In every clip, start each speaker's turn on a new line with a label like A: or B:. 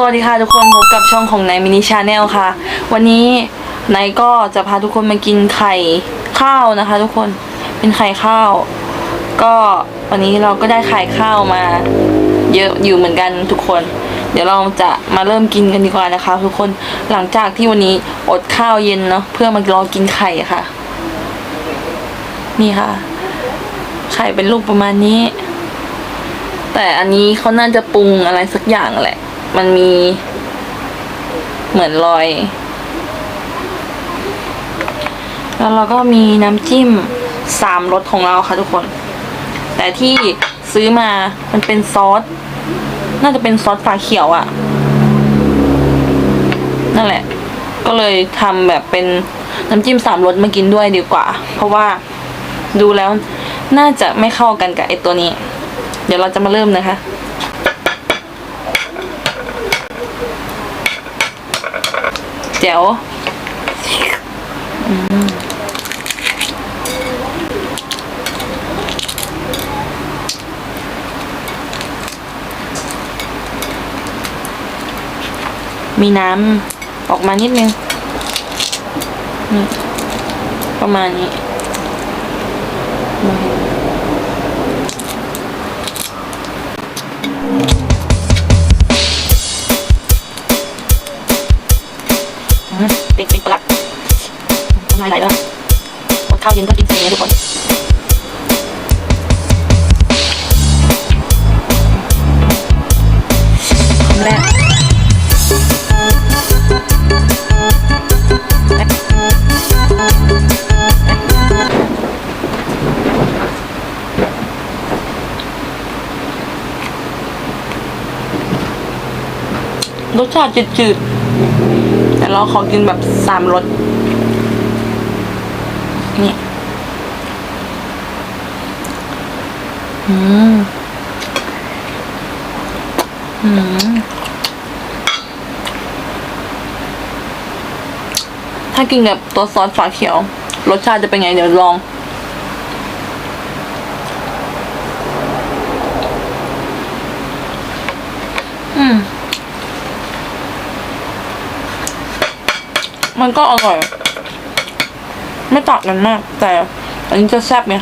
A: สวัสดีค่ะทุกคนพบกับช่องของนายมินิชาแนลค่ะ วันนี้นายก็จะพาทุกคนมากินไข่ข้าวนะคะ ทุกคนเป็นไข่ข้าว ก็วันนี้เราก็ได้ไข่ข้าวมา เยอะอยู่เหมือนกันทุกคน เดี๋ยวเราจะมาเริ่มกินกันดีกว่านะคะ ทุกคนหลังจากที่วันนี้อดข้าวเย็นเนาะเพื่อมารอกินไข่ค่ะ นี่ค่ะ ไข่เป็นลูกประมาณนี้ แต่อันนี้เขาน่าจะปรุงอะไรสักอย่างแหละ มันมีเหมือนรอย แล้วเราก็มีน้ำจิ้มสามรสของเราค่ะทุกคน แต่ที่ซื้อมามันเป็นซอส น่าจะเป็นซอสฝาเขียวอะ่ะ นั่นแหละ ก็เลยทำแบบเป็นน้ำจิ้มสามรสมากินด้วยดีกว่า เพราะว่าดูแล้วน่าจะไม่เข้ากันกับไอตัวนี้ เดี๋ยวเราจะมาเริ่มนะคะ จ๋วมีน้ำออกมานิดนึงนี่ประมาณนี้อืำลายไหลแล้วอดข้าวเย็นก็กินฟรีนะทุกคนคำแรกรสชาติจืดๆแต่เราขอกินแบบสามรส นี่ อืม อืม ถ้ากินกับตัวซอสฝาเขียว รสชาติจะเป็นไงเดี๋ยวลอง อืม มันก็อร่อย ไม่ต่างกันมาก แต่ อันนี้จะแซ่บไง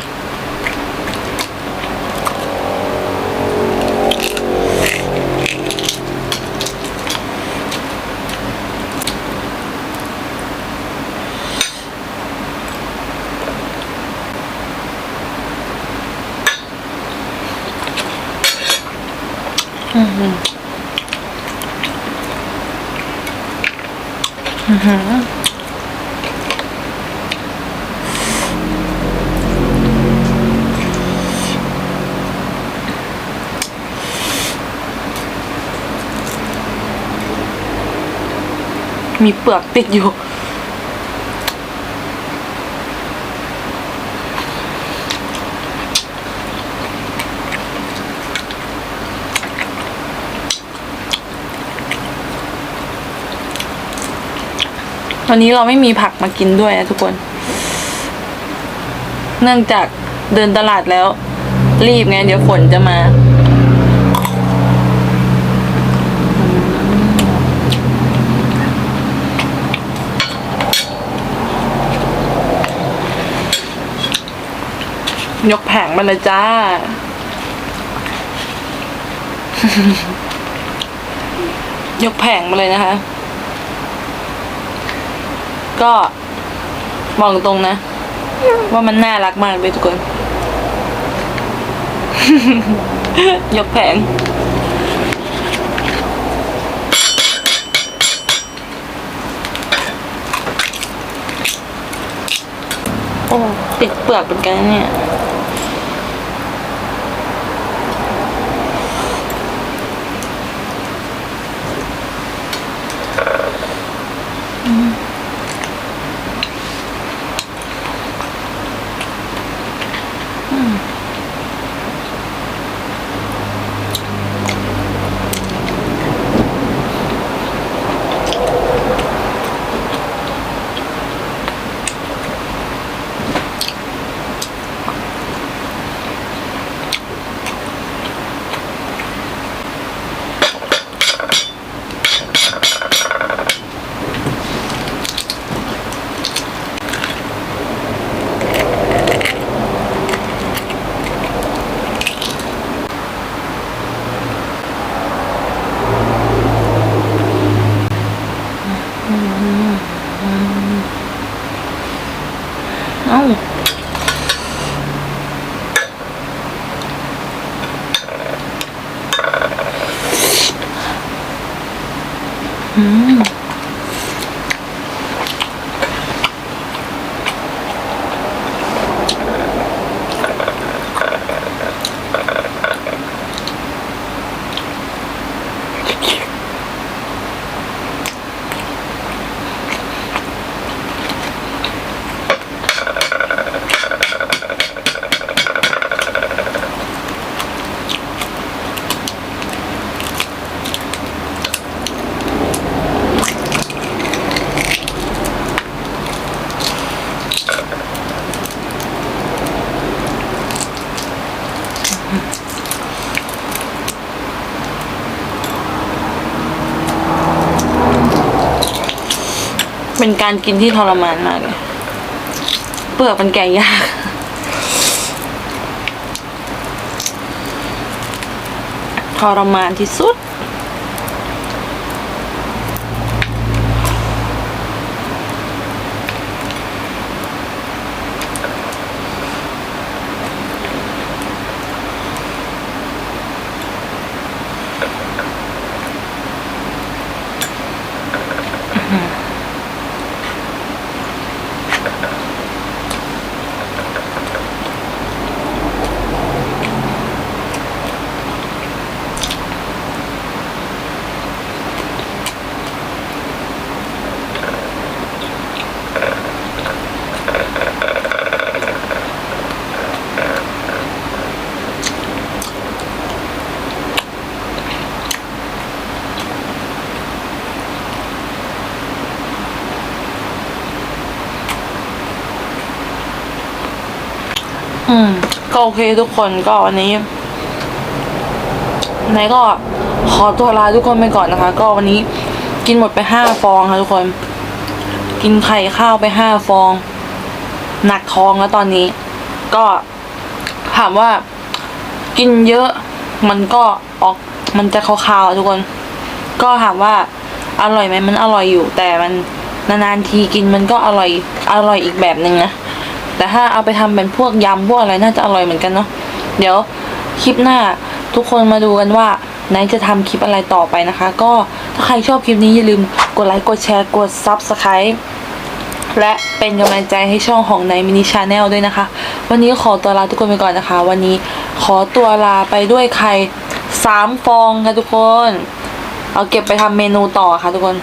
A: อือหืออือหือมีเปลือกติดอยู่ วันนี้เราไม่มีผักมากินด้วยนะทุกคน เนื่องจากเดินตลาดแล้ว รีบไงเดี๋ยวฝนจะมา ยกแผงมาเลยจ้า ยกแผงมาเลยนะคะ ก็บอกตรงนะ ว่ามันน่ารักมากเลยทุกคน ยกแผง โอ้ติดเปลือกเป็นกันเนี่ย อื เป็นการกินที่ทรมานมากเลยเปลือกมันแกะยาก ทรมานที่สุด อืม ก็โอเคทุกคนก็วันนี้ไหนก็ขอตัวลาทุกคนไปก่อนนะคะ ก็วันนี้กินหมดไปห้าฟองค่ะทุกคน กินไข่ข้าวไปห้าฟอง หนักท้องแล้วตอนนี้ ก็ถามว่ากินเยอะมันก็ออกมันจะคาวๆทุกคน ก็ถามว่าอร่อยไหมมันอร่อยอยู่ แต่มันนานๆทีกินมันก็อร่อยอร่อยอีกแบบหนึ่งนะ แต่ถ้าเอาไปทำเป็นพวกยำพวกอะไรน่าจะอร่อยเหมือนกันเนาะเดี๋ยวคลิปหน้าทุกคนมาดูกันว่าไนจะทำคลิปอะไรต่อไปนะคะ ก็ถ้าใครชอบคลิปนี้อย่าลืมกดไลค์กดแชร์กด Subscribe และเป็นกำลังใจให้ช่องของในมินิชาแนลด้วยนะคะ วันนี้ขอตัวลาทุกคนไปก่อนนะคะ วันนี้ขอตัวลาไปด้วยไข่สามฟองค่ะทุกคน เอาเก็บไปทำเมนูต่อค่ะทุกคน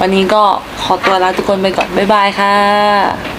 A: วันนี้ก็ขอตัวลาทุกคนไปก่อน บ๊ายบายค่ะ